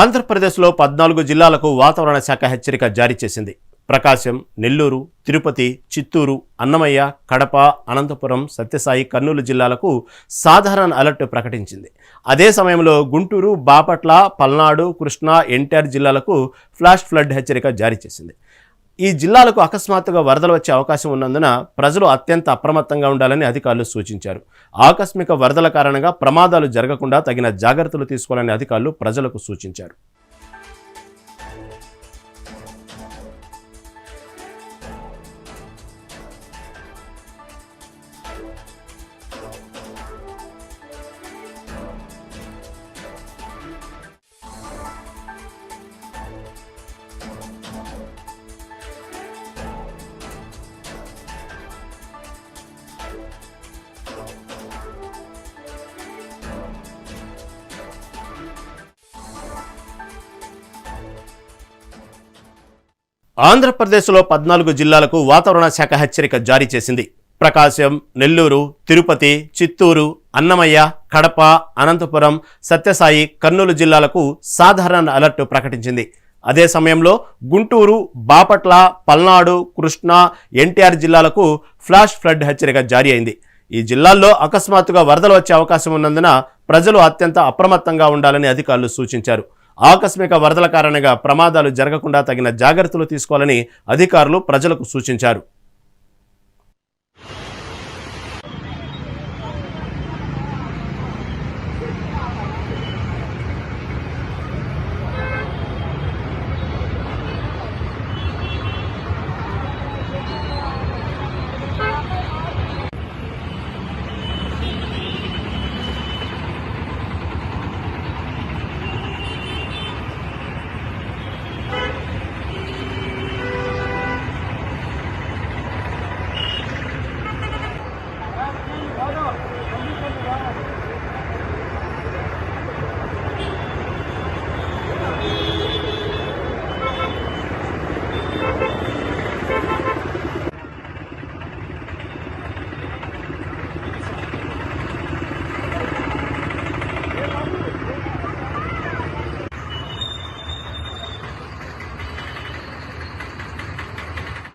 ఆంధ్రప్రదేశ్లో పద్నాలుగు జిల్లాలకు వాతావరణ శాఖ హెచ్చరిక జారీ చేసింది. ప్రకాశం నెల్లూరు తిరుపతి చిత్తూరు అన్నమయ్య కడప అనంతపురం సత్యసాయి కర్నూలు జిల్లాలకు సాధారణ అలర్ట్ ప్రకటించింది. అదే సమయంలో గుంటూరు బాపట్ల పల్నాడు కృష్ణా ఎన్టీఆర్ జిల్లాలకు ఫ్లాష్ ఫ్లడ్ హెచ్చరిక జారీ చేసింది. ఈ జిల్లాలకు అకస్మాత్తుగా వరదలు వచ్చే అవకాశం ఉన్నందున ప్రజలు అత్యంత అప్రమత్తంగా ఉండాలని అధికారులు సూచించారు. ఆకస్మిక వరదల కారణంగా ప్రమాదాలు జరగకుండా తగిన జాగ్రత్తలు తీసుకోవాలని అధికారులు ప్రజలకు సూచించారు. ఆంధ్రప్రదేశ్లో పద్నాలుగు జిల్లాలకు వాతావరణ శాఖ హెచ్చరిక జారీ చేసింది. ప్రకాశం నెల్లూరు తిరుపతి చిత్తూరు అన్నమయ్య కడప అనంతపురం సత్యసాయి కర్నూలు జిల్లాలకు సాధారణ అలర్ట్ ప్రకటించింది. అదే సమయంలో గుంటూరు బాపట్ల పల్నాడు కృష్ణా ఎన్టీఆర్ జిల్లాలకు ఫ్లాష్ ఫ్లడ్ హెచ్చరిక జారీ అయింది. ఈ జిల్లాల్లో అకస్మాత్తుగా వరదలు వచ్చే అవకాశం ఉన్నందున ప్రజలు అత్యంత అప్రమత్తంగా ఉండాలని అధికారులు సూచించారు. ఆకస్మిక వరదల కారణంగా ప్రమాదాలు జరగకుండా తగిన జాగ్రత్తలు తీసుకోవాలని అధికారులు ప్రజలకు సూచించారు.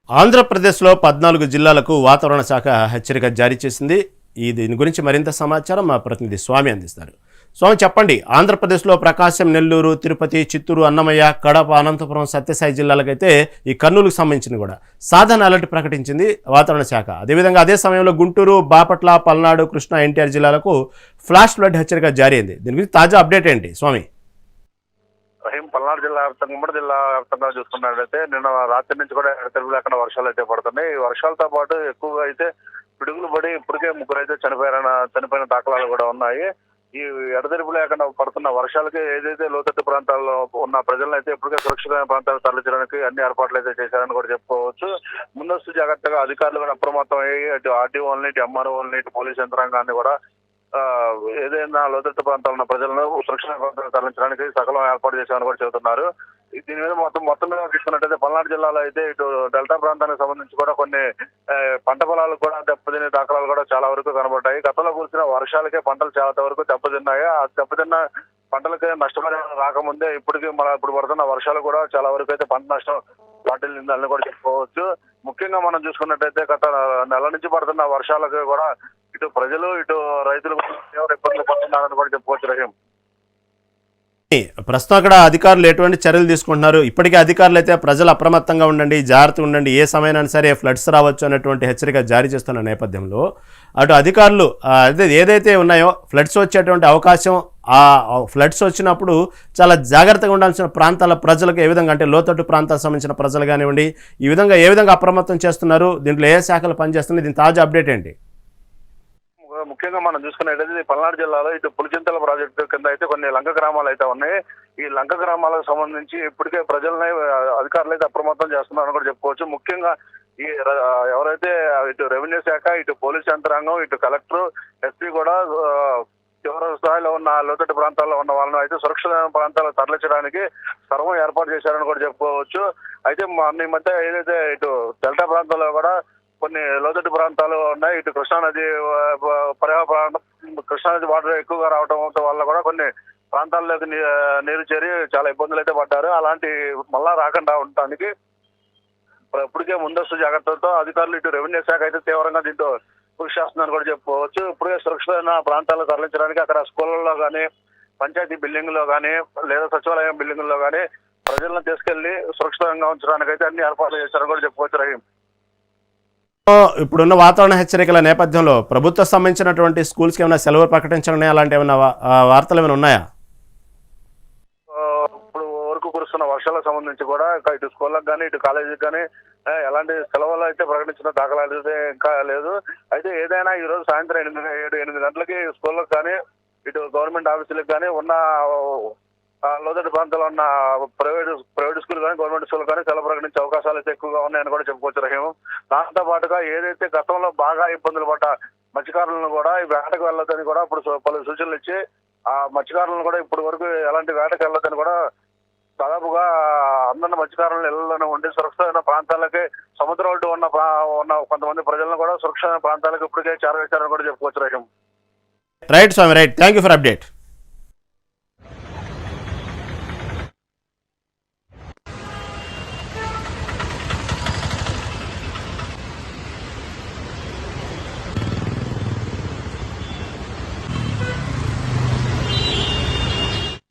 ఆంధ్రప్రదేశ్లో పద్నాలుగు జిల్లాలకు వాతావరణ శాఖ హెచ్చరిక జారీ చేసింది. ఈ దీని గురించి మరింత సమాచారం మా ప్రతినిధి స్వామి అందిస్తారు. స్వామి చెప్పండి. ఆంధ్రప్రదేశ్లో ప్రకాశం నెల్లూరు తిరుపతి చిత్తూరు అన్నమయ్య కడప అనంతపురం సత్యసాయి జిల్లాలకైతే ఈ కర్నూలుకు సంబంధించింది కూడా. సాధారణ అలర్ట్ ప్రకటించింది వాతావరణ శాఖ. అదేవిధంగా అదే సమయంలో గుంటూరు బాపట్ల పల్నాడు కృష్ణా ఎన్టీఆర్ జిల్లాలకు ఫ్లాష్ ఫ్లడ్ హెచ్చరిక జారీ అయింది. దీని గురించి తాజా అప్డేట్ ఏంటి స్వామి? రహీం పల్నాడు జిల్లా వ్యాప్తంగా ఉమ్మడి జిల్లా వ్యాప్తంగా చూసుకున్నట్లయితే నిన్న రాత్రి నుంచి కూడా తెలుగులో అక్కడ వర్షాలు అయితే పడుతున్నాయి. ఈ వర్షాలతో పాటు ఎక్కువగా అయితే పిడుగులు పడి ఇప్పటికే ముగ్గురు అయితే చనిపోయిన చనిపోయిన దాఖలాలు కూడా ఉన్నాయి. ఈ ఎడతెరిపి లేకుండా పడుతున్న వర్షాలకి ఏదైతే లోతట్టు ప్రాంతాల్లో ఉన్న ప్రజలను అయితే ఇప్పటికే సురక్షితమైన ప్రాంతాలు తరలించడానికి అన్ని ఏర్పాట్లు అయితే చేశారని కూడా చెప్పుకోవచ్చు. ముందస్తు జాగ్రత్తగా అధికారులు కూడా అప్రమత్తం అయ్యి అటు ఆర్టీఓల్ని ఇటు ఎంఆర్ఓల్ని ఇటు పోలీస్ యంత్రాంగాన్ని కూడా ఏదైనా లోతట్టు ప్రాంతాల్లో ఉన్న ప్రజలను సురక్షిత ప్రాంతాలకు తరలించడానికి సకలం ఏర్పాటు చేశామని కూడా చెబుతున్నారు. దీని మీద మొత్తం మొత్తం మీద పల్నాడు జిల్లాలో అయితే ఇటు డెల్టా ప్రాంతానికి సంబంధించి కూడా కొన్ని పంట పొలాలు కూడా దెబ్బతినే దాఖలాలు కూడా చాలా వరకు కనబడ్డాయి. గతంలో కురిసిన వర్షాలకే పంటలు చాలా వరకు దెబ్బతిన్నాయి. ఆ దెబ్బతిన్న పంటలకి నష్టపరిహారం రాకముందే ఇప్పటికీ మన ఇప్పుడు పడుతున్న వర్షాలు కూడా చాలా వరకు అయితే పంట నష్టం వాటిల్లిందని కూడా చెప్పుకోవచ్చు. ముఖ్యంగా మనం చూసుకున్నట్టయితే గత నెల నుంచి పడుతున్న వర్షాలకు కూడా ఇటు ప్రజలు ఇటు రైతులు ఇబ్బందులు పడుతున్నారని కూడా చెప్పుకోవచ్చు రహీం. ప్రస్తుతం అక్కడ అధికారులు ఎటువంటి చర్యలు తీసుకుంటున్నారు? ఇప్పటికే అధికారులు అయితే ప్రజలు అప్రమత్తంగా ఉండండి జాగ్రత్తగా ఉండండి ఏ సమయమైనా సరే ఫ్లడ్స్ రావచ్చు అనేటువంటి హెచ్చరిక జారీ చేస్తున్న నేపథ్యంలో అటు అధికారులు అదే ఏదైతే ఉన్నాయో ఫ్లడ్స్ వచ్చేటువంటి అవకాశం ఆ ఫ్లడ్స్ వచ్చినప్పుడు చాలా జాగ్రత్తగా ఉండాల్సిన ప్రాంతాల ప్రజలకు ఏ విధంగా అంటే లోతట్టు ప్రాంతాలకు సంబంధించిన ప్రజలు కానివ్వండి ఈ విధంగా ఏ విధంగా అప్రమత్తం చేస్తున్నారు దీంట్లో ఏ శాఖలు పనిచేస్తున్నాయి దీని తాజా అప్డేట్ ఏంటి? ముఖ్యంగా మనం చూసుకున్నట్టయితే పల్నాడు జిల్లాలో ఇటు పులిచింతల ప్రాజెక్టు కింద అయితే కొన్ని లంక గ్రామాలు అయితే ఉన్నాయి. ఈ లంక గ్రామాలకు సంబంధించి ఇప్పటికే ప్రజల్ని అధికారులు అయితే అప్రమత్తం చేస్తున్నారని కూడా చెప్పుకోవచ్చు. ముఖ్యంగా ఈ ఎవరైతే ఇటు రెవెన్యూ శాఖ ఇటు పోలీస్ యంత్రాంగం ఇటు కలెక్టర్ ఎస్పీ కూడా తీవ్ర స్థాయిలో ఉన్న లోతట్టు ప్రాంతాల్లో ఉన్న వాళ్ళని అయితే సురక్షితమైన ప్రాంతాలకు తరలించడానికి సర్వం ఏర్పాటు చేశారని కూడా చెప్పుకోవచ్చు. అయితే మన మధ్య ఏదైతే ఇటు డెల్టా ప్రాంతాల్లో కూడా కొన్ని లోతట్టు ప్రాంతాలు ఉన్నాయి. ఇటు కృష్ణానది పర్యావ ప్రాంతం కృష్ణానది వాటర్ ఎక్కువగా రావడం వల్ల కూడా కొన్ని ప్రాంతాల్లోకి నీరు చేరి చాలా ఇబ్బందులు అయితే పడ్డారు. అలాంటి మళ్ళా రాకుండా ఉండటానికి ఇప్పటికే ముందస్తు జాగ్రత్తలతో అధికారులు ఇటు రెవెన్యూ శాఖ అయితే తీవ్రంగా దీంతో కృషి చేస్తుందని కూడా చెప్పుకోవచ్చు. ఇప్పుడే సురక్షితమైన ప్రాంతాలకు తరలించడానికి అక్కడ స్కూళ్ళలో కానీ పంచాయతీ బిల్డింగ్లో కానీ లేదా సచివాలయం బిల్డింగ్లో కానీ ప్రజలను తీసుకెళ్ళి సురక్షితంగా ఉంచడానికి అయితే అన్ని ఏర్పాట్లు చేశారని కూడా చెప్పుకోవచ్చు రహీం. ఇప్పుడున్న వాతావరణ హెచ్చరికల నేపథ్యంలో ప్రభుత్వం సంబంధించినటువంటి స్కూల్స్కి ఏమైనా సెలవు ప్రకటించడం అలాంటి ఏమైనా వార్తలు ఏమైనా ఉన్నాయా? ఇప్పుడు వరకు కురుస్తున్న వర్షాలకు సంబంధించి కూడా ఇటు స్కూళ్ళకి కానీ ఇటు కాలేజీకి కానీ ఎలాంటి సెలవులు అయితే ప్రకటించిన దాఖలాలు అయితే ఇంకా లేదు. అయితే ఏదైనా ఈ రోజు సాయంత్రం ఎనిమిది ఏడు ఎనిమిది గంటలకి స్కూళ్ళకి కానీ ఇటు గవర్నమెంట్ ఆఫీసులకు కానీ ఉన్న లోతట్టు ప్రాంతాల్లో ఉన్న ప్రైవేట్ ప్రైవేట్ స్కూల్ కానీ గవర్నమెంట్ స్కూల్ కానీ సెలవు ప్రకటించే అవకాశాలు అయితే ఎక్కువగా ఉన్నాయని కూడా చెప్పుకోవచ్చు రహీం. దాంతో పాటుగా ఏదైతే గతంలో బాగా ఇబ్బందులు పడ్డ మత్స్యకారులను కూడా ఈ వేటకు వెళ్ళొద్దని కూడా ఇప్పుడు పలు సూచనలు ఇచ్చి ఆ మత్స్యకారులను కూడా ఇప్పటి వరకు ఎలాంటి వేటకు వెళ్ళొద్దని కూడా దాదాపుగా అందరిని మత్స్యకారులను ఇళ్ళలోనే ఉండి సురక్షితమైన ప్రాంతాలకి సముద్రం ఒడ్డు ఉన్న ఉన్న కొంతమంది ప్రజలను కూడా సురక్షితమైన ప్రాంతాలకు ఇప్పటికే చేరవేశారని కూడా చెప్పుకోవచ్చు Rahim. Right Swamy right thank you for update